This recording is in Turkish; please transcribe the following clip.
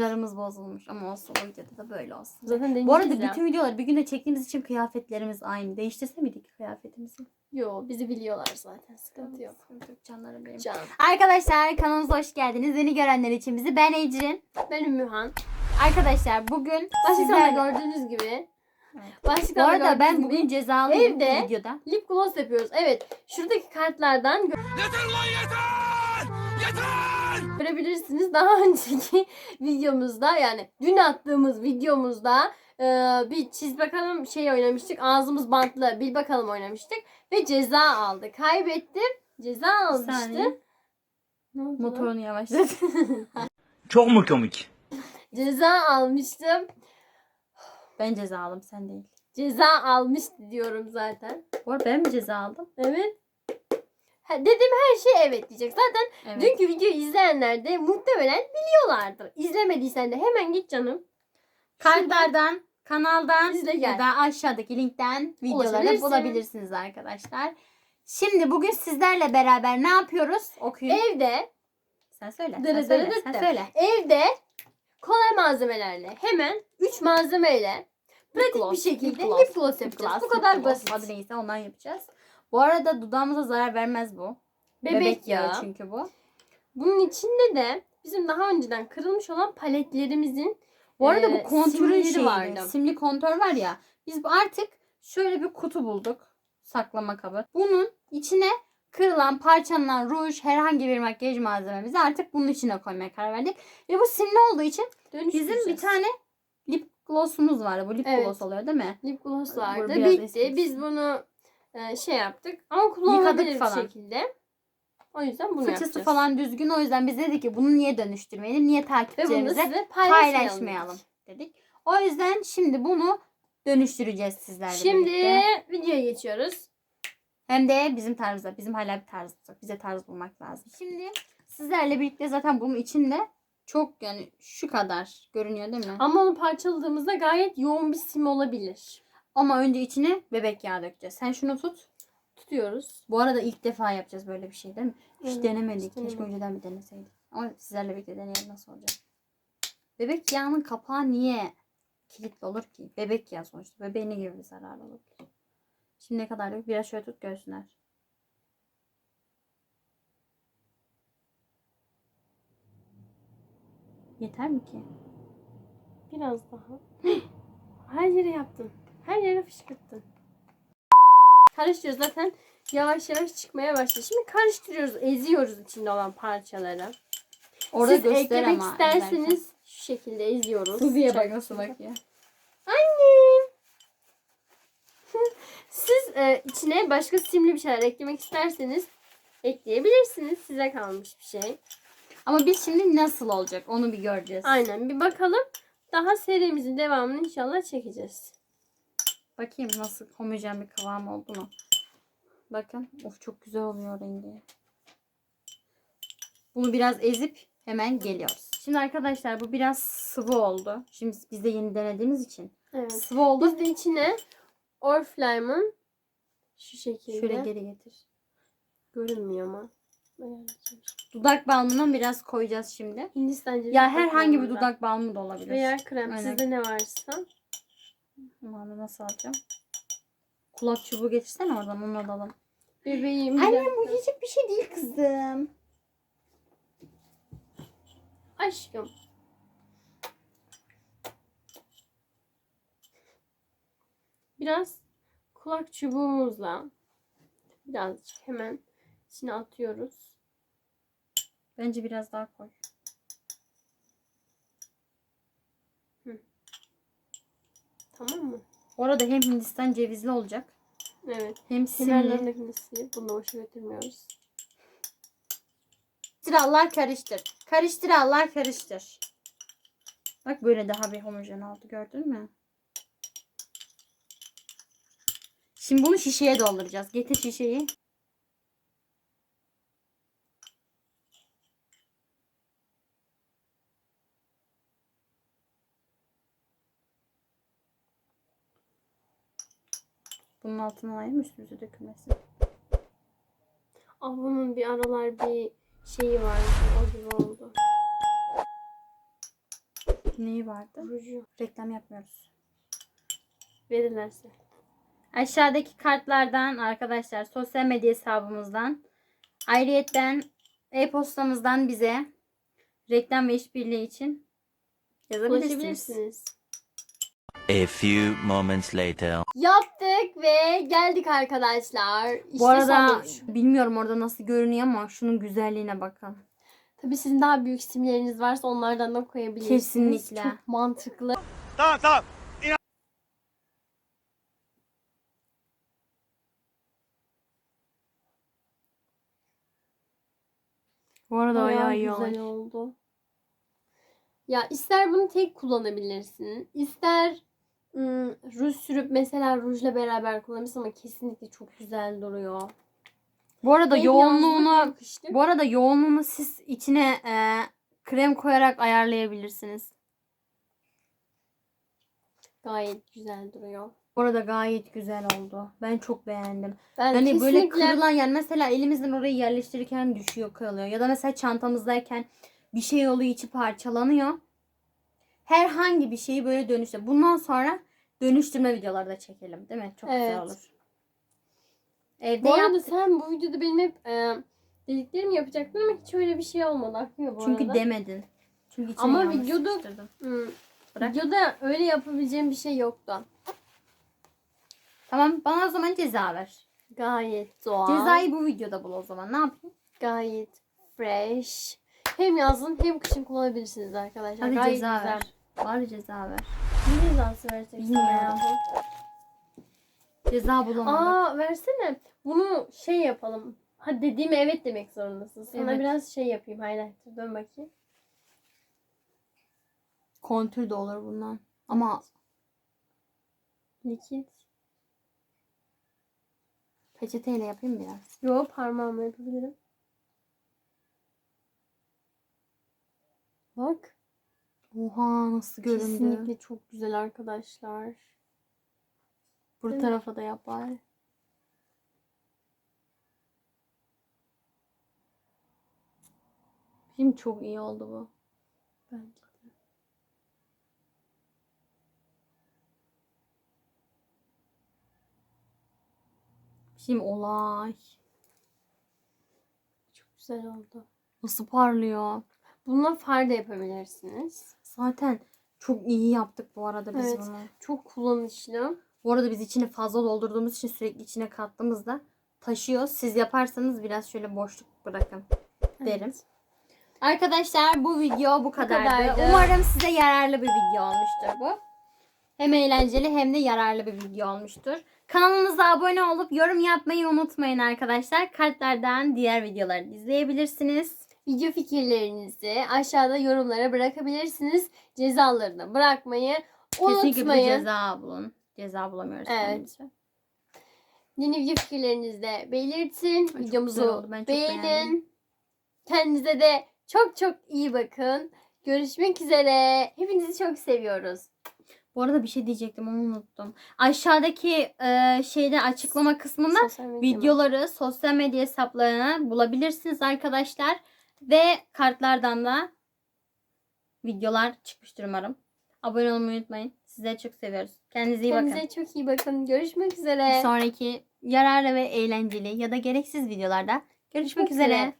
Saçlarımız bozulmuş ama olsun o videoda da böyle olsun. Zaten Bu arada bütün videoları bir günde çektiğimiz için kıyafetlerimiz aynı. Değiştirse miydik kıyafetimizi? Yo bizi biliyorlar zaten. Sıkıntı yok. Sıkıntı yok canlarım benim. Can. Arkadaşlar kanalımıza hoş geldiniz. Yeni görenler için bizi ben Ecrin. Ben Ümmühan. Arkadaşlar bugün Başlıkta gördüğünüz gibi. Evet. Başlıkta Bu arada ben bugün cezalıyım evde- videoda. lip gloss yapıyoruz. Evet. Şuradaki kartlardan Yeter lan yeter! Yeter! görebilirsiniz. Daha önceki videomuzda yani dün attığımız videomuzda e, bir çiz bakalım şey oynamıştık. Ağzımız bantlı bil bakalım oynamıştık. Ve ceza aldı. Kaybettim. Ceza almıştı. Ne oldu lan? Motorunu yavaşlat. Çok mu komik? Ceza almıştım. ben ceza aldım sen değil. Ceza almıştı diyorum zaten. Bu arada ben mi ceza aldım? Evet. Dedim her şey evet diyecek. Zaten Evet. dünkü videoyu izleyenler de muhtemelen biliyorlardır. İzlemediysen de hemen git canım. Kartlardan, kanaldan İzle gel. ya da aşağıdaki linkten videoları bulabilirsiniz arkadaşlar. Şimdi bugün sizlerle beraber ne yapıyoruz? Okuyun. Evde sen söyle. Dırı sen söyle. dırı Sen söyle. evde kolay malzemelerle hemen 3 malzemeyle pratik gloss, bir şekilde lip lip gloss, Lip yapacağız. gloss, Bu lip kadar gloss. basit. Adı neyse ondan yapacağız. Bu arada dudağımıza zarar vermez bu. Bebek, yağı yağı. çünkü bu. Bunun içinde de bizim daha önceden kırılmış olan paletlerimizin Bu arada Ee, bu kontürün şeyi vardı. Simli kontör var ya. Biz bu artık şöyle bir kutu bulduk. Saklama kabı. Bunun içine kırılan, parçalanan ruj, herhangi bir makyaj malzememizi artık bunun içine koymaya karar verdik. Ve bu simli olduğu için bizim bir tane lip gloss'umuz vardı. Bu lip Evet. gloss oluyor değil mi? lip gloss vardı. Bitti. Biz bunu e, şey yaptık ama kullanılabilir bir falan. şekilde. O yüzden bunu Fıçısı yapacağız. falan düzgün. O yüzden biz dedik ki bunu niye dönüştürmeyelim? Niye Ve bunu da takipçilerimize size paylaşmayalım. paylaşmayalım dedik. O yüzden şimdi bunu dönüştüreceğiz sizlerle Şimdi birlikte. videoya geçiyoruz. Hem de bizim tarzda. Bizim hala bir tarzımız yok. Bize tarz bulmak lazım. Şimdi sizlerle birlikte zaten bunun içinde çok yani şu kadar görünüyor değil mi? Ama onu parçaladığımızda gayet yoğun bir sim olabilir. Ama önce içine bebek yağı dökeceğiz. Sen şunu tut. Tutuyoruz. Bu arada ilk defa yapacağız böyle bir şey değil mi? Hiç Evet, denemedik. hiç Keşke önceden bir deneseydik. Ama sizlerle birlikte deneyelim nasıl olacak. Bebek yağının kapağı niye kilitli olur ki? Bebek yağı sonuçta. Bebeğine gibi bir zarar olur. Şimdi ne kadar dök? Biraz şöyle tut görsünler. Yeter mi ki? Biraz daha. Her yere yaptın. Her yere fışkırttın. Karıştırıyoruz zaten yavaş yavaş çıkmaya başladı. Şimdi karıştırıyoruz, eziyoruz içinde olan parçaları. Orada Siz göster eklemek ama. isterseniz şu şekilde eziyoruz. Suzi'ye bak nasıl güzel. bakıyor. Annem. Siz e, içine başka simli bir şeyler eklemek isterseniz ekleyebilirsiniz. Size kalmış bir şey. Ama biz şimdi nasıl olacak onu bir göreceğiz. Aynen bir bakalım. Daha serimizin devamını inşallah çekeceğiz. Bakayım nasıl homojen bir kıvam oldu mu? Bakın. Of çok güzel oluyor rengi. Bunu biraz ezip hemen geliyoruz. Şimdi arkadaşlar bu biraz sıvı oldu. Şimdi biz de yeni denediğimiz için. Evet. Sıvı oldu. Biz de içine Oriflame'ın şu şekilde Şöyle geri getir. görünmüyor ama. Dudak balmından biraz koyacağız şimdi. Hindistan cevizi Ya herhangi bir dudak balmı da olabilir. Veya krem. Aynen. Sizde ne varsa. Aman nasıl alacağım? Kulak çubuğu getirsene oradan onu alalım. Bebeğim. bir Annem dakika. bu yiyecek bir şey değil kızım. Aşkım. Biraz kulak çubuğumuzla birazcık hemen içine atıyoruz. Bence biraz daha koy. Tamam mı? Orada hem Hindistan cevizli olacak. Evet. Hem simli. Kenarlarındakini silip bunu boşa götürmüyoruz. Karıştır karıştır. Karıştır Allah karıştır. Bak böyle daha bir homojen oldu gördün mü? Şimdi bunu şişeye dolduracağız. Getir şişeyi. Bunun altına alayım üstümüze dökülmesin. Ah bunun bir aralar bir şeyi vardı. O gibi oldu. Neyi vardı? Ruju. Reklam yapmıyoruz. Verirlerse. Aşağıdaki kartlardan arkadaşlar sosyal medya hesabımızdan ayrıyetten e-postamızdan bize reklam ve işbirliği için yazabilirsiniz. A few moments later. Yaptık ve geldik arkadaşlar. İşte Bu arada sonuç. bilmiyorum orada nasıl görünüyor ama şunun güzelliğine bakın. Tabii sizin daha büyük simleriniz varsa onlardan da koyabilirsiniz. Kesinlikle. Çok mantıklı. Tamam tamam. Bu arada Bayağı bayağı iyi güzel olmuş. oldu. Ya ister bunu tek kullanabilirsin. ister ruj sürüp mesela rujla beraber kullanabilirsin ama kesinlikle çok güzel duruyor. Bu arada Hem yoğunluğunu bu arada yoğunluğunu siz içine e, krem koyarak ayarlayabilirsiniz. gayet güzel duruyor. Bu arada gayet güzel oldu. Ben çok beğendim. Ben Yani böyle kesinlikle kırılan yani mesela elimizden orayı yerleştirirken düşüyor kırılıyor. Ya da mesela çantamızdayken bir şey oluyor içi parçalanıyor. Herhangi bir şeyi böyle dönüştür. Bundan sonra dönüştürme videoları da çekelim değil mi? Çok güzel Evet. olur. Evde bu arada yaptık. sen bu videoda benim hep e, dediklerimi yapacaktın ama hiç öyle bir şey olmadı. Akmıyor bu Çünkü arada. demedin. Çünkü Ama videoda- sıkıştırdın. Hmm, Bırak. Videoda öyle yapabileceğim bir şey yoktu. Tamam bana o zaman ceza ver. Gayet doğal. Cezayı bu videoda bul o zaman. Ne yapayım? Gayet fresh. Hem yazın hem kışın kullanabilirsiniz arkadaşlar. Hadi Gayet ceza güzel. ver. Bari ceza ver. Ne cezası vereceksin Bilmiyorum. Ceza bulamadık. Aa versene. Bunu şey yapalım. Ha dediğime evet demek zorundasın. Sana Evet. biraz şey yapayım. Highlighter dön bakayım. Kontür de olur bundan. Ama Likit. peçeteyle yapayım biraz. Yo parmağımla yapabilirim. Bak. Oha nasıl göründü. Kesinlikle çok güzel arkadaşlar. Bu Evet. tarafa da yap bari. Şimdi çok iyi oldu bu. Bence de. Şimdi olay. Çok güzel oldu. Nasıl parlıyor. Bununla far da yapabilirsiniz. Zaten çok iyi yaptık bu arada biz Evet. bunu. Çok kullanışlı. Bu arada biz içine fazla doldurduğumuz için sürekli içine kattığımızda taşıyor. Siz yaparsanız biraz şöyle boşluk bırakın derim. Evet. Arkadaşlar bu video bu kadardı. kadardı. Umarım size yararlı bir video olmuştur bu. Hem eğlenceli hem de yararlı bir video olmuştur. Kanalımıza abone olup yorum yapmayı unutmayın arkadaşlar. Kartlardan diğer videoları izleyebilirsiniz. Video fikirlerinizi aşağıda yorumlara bırakabilirsiniz. Cezalarını bırakmayı Kesinlikle bir unutmayın. ceza bulun. Ceza bulamıyoruz Evet. kendimize. Yeni video fikirlerinizi de belirtin. çok Videomuzu beğenin. beğendim. Kendinize de çok çok iyi bakın. Görüşmek üzere. Hepinizi çok seviyoruz. Bu arada bir şey diyecektim onu unuttum. Aşağıdaki e, şeyde açıklama kısmında Sosyal videoları sosyal medya hesaplarına bulabilirsiniz arkadaşlar. Ve kartlardan da videolar çıkmıştır umarım. Abone olmayı unutmayın. Sizleri çok seviyoruz. Kendinize iyi Kendinize bakın. çok iyi bakın. Görüşmek üzere. Bir sonraki yararlı ve eğlenceli ya da gereksiz videolarda görüşmek Görüşmek üzere. üzere.